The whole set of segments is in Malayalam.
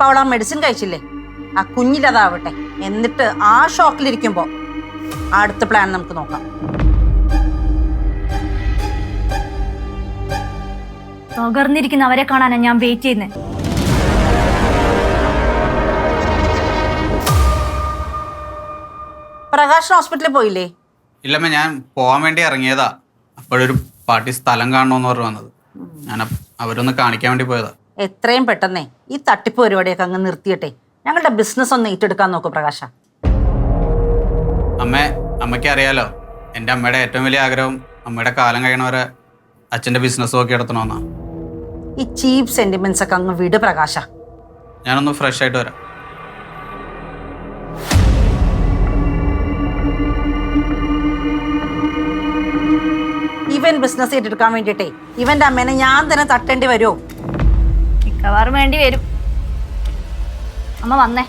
ഇപ്പൊ അവൾ ആ മെഡിസിൻ കഴിച്ചില്ലേ? ആ കുഞ്ഞിലതാവട്ടെ എന്നിട്ട് ആ ഷോക്കിലിരിക്കുമ്പോ അടുത്ത പ്ലാൻ നമുക്ക് നോക്കാം. തകർന്നിരിക്കുന്ന അവരെ കാണാനാണ് ഞാൻ വെയിറ്റ് ചെയ്യുന്നത് പ്രകാശ് ഹോസ്പിറ്റലിൽ പോയില്ലേ? ഇല്ലമ്മ ഞാൻ പോകാൻ വേണ്ടി ഇറങ്ങിയതാ. അപ്പോഴൊരു പാർട്ടി സ്ഥലം കാണണമെന്ന് പറഞ്ഞു വന്നത്. ഞാൻ അവരൊന്ന് കാണിക്കാൻ വേണ്ടി പോയതാ. എത്രയും പെട്ടെന്നേ ഈ തട്ടിപ്പ് പരിപാടിയൊക്കെ അങ്ങ് നിർത്തിയിട്ടെ. ഞങ്ങളുടെ ബിസിനസ് ഒന്ന് ഏറ്റെടുക്കാൻ നോക്കൂ പ്രകാശ. അമ്മേ അമ്മയ്ക്ക് അറിയാലോ എന്റെ അമ്മയുടെ ഏറ്റവും വലിയ ആഗ്രഹം അമ്മയുടെ കാലം കഴിയണവരെ അച്ഛന്റെ ബിസിനസ് നോക്കി നടത്തണമെന്നാ ഈ ചീപ്പ് സെന്റിമെന്റ്സ് ഒക്കെ അങ്ങ് വിട് പ്രകാശ. ഞാനൊന്ന് ഫ്രഷ് ആയിട്ട് വരാം. ഇവൻ ബിസിനസ് ഏറ്റെടുക്കാൻ വേണ്ടിയിട്ടേ. ഇവന്റെ അമ്മേനെ ഞാൻ തന്നെ തട്ടേണ്ടി വരുമോ മിക്കവാറും വേണ്ടി വരും. അമ്മ വന്നേ.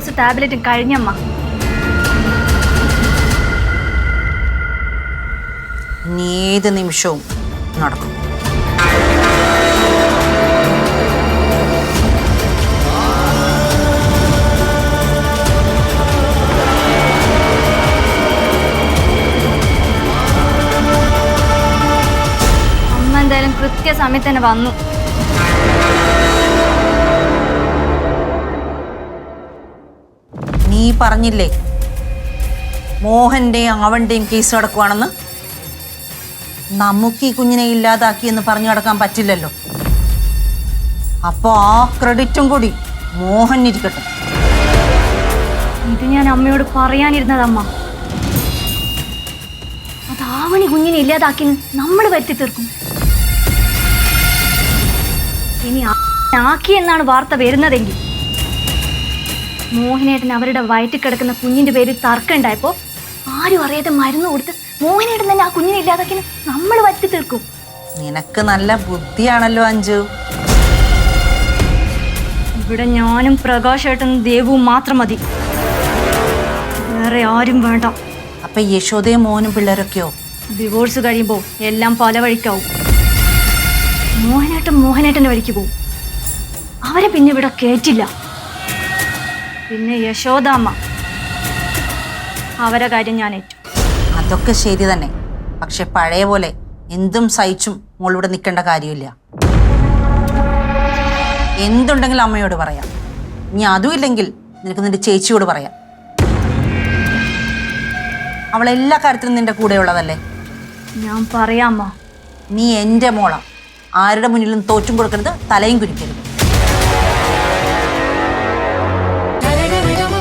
ഡോസ് ടാബ്ലറ്റും കഴിഞ്ഞമ്മ. ഏത് നിമിഷവും നടക്കും. അമ്മ എന്തായാലും കൃത്യസമയത്ത് തന്നെ വന്നു. നീ പറഞ്ഞില്ലേ? മോഹന്റെയും അവന്റെയും കേസ് നടക്കുവാണെന്ന്? നമുക്ക് ഈ കുഞ്ഞിനെ ഇല്ലാതാക്കി എന്ന് പറഞ്ഞു കിടക്കാൻ പറ്റില്ലല്ലോ. അപ്പോൾ ആ ക്രെഡിറ്റും കൂടി മോഹൻ ഇരിക്കട്ടെ. ഇത് ഞാൻ അമ്മയോട് പറയാനിരുന്നതമ്മ. അത് ആവണി കുഞ്ഞിനെ ഇല്ലാതാക്കി നമ്മൾ വരുത്തി തീർക്കും ഇനി ആക്കി എന്നാണ് വാർത്ത വരുന്നതെങ്കിൽ. മോഹിനേട്ടൻ അവരുടെ വയറ്റിൽ കിടക്കുന്ന കുഞ്ഞിന്റെ പേരിൽ തർക്കം ഉണ്ടായപ്പോ ആരും അറിയാതെ മരുന്ന് കൊടുത്ത് മോഹനേട്ടൻ തന്നെ ആ കുഞ്ഞിനെ ഇല്ലാതാക്കി നമ്മൾ വരുത്തി തീർക്കും. നിനക്ക് നല്ല ബുദ്ധിയാണല്ലോ അഞ്ജു. ഇവിടെ ഞാനും പ്രകാശേട്ടനും ദേവും മാത്രം മതി. വേറെ ആരും വേണ്ട. അപ്പൊ യശോദയും മോനും പിള്ളേരൊക്കെയോ? ഡിവോഴ്സ് കഴിയുമ്പോൾ എല്ലാം പല വഴിക്കാവും. മോഹനേട്ടൻ മോഹനേട്ടന്റെ വഴിക്ക് പോവും. അവരെ പിന്നെ ഇവിടെ കേറ്റില്ല. പിന്നെ യശോദാമ്മ. അവരെ കാര്യം ഞാൻ ഏറ്റു. അതൊക്കെ ശരി തന്നെ. പക്ഷെ പഴയ പോലെ എന്തും സഹിച്ചും മോളിവിടെ നിൽക്കേണ്ട കാര്യമില്ല. എന്തുണ്ടെങ്കിലും അമ്മയോട് പറയാം. ഇനി അതും ഇല്ലെങ്കിൽ നിനക്ക് നിന്റെ ചേച്ചിയോട് പറയാം. അവൾ എല്ലാ കാര്യത്തിലും നിന്റെ കൂടെയുള്ളതല്ലേ? ഞാൻ പറയാമ്മ നീ എന്റെ മോളാ. ആരുടെ മുന്നിലും തോറ്റും കൊടുക്കരുത് തലയും കുരിക്കരുത്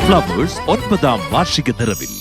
ഫ്ലവേഴ്സ് ഒൻപതാം വാർഷിക നിറവിൽ.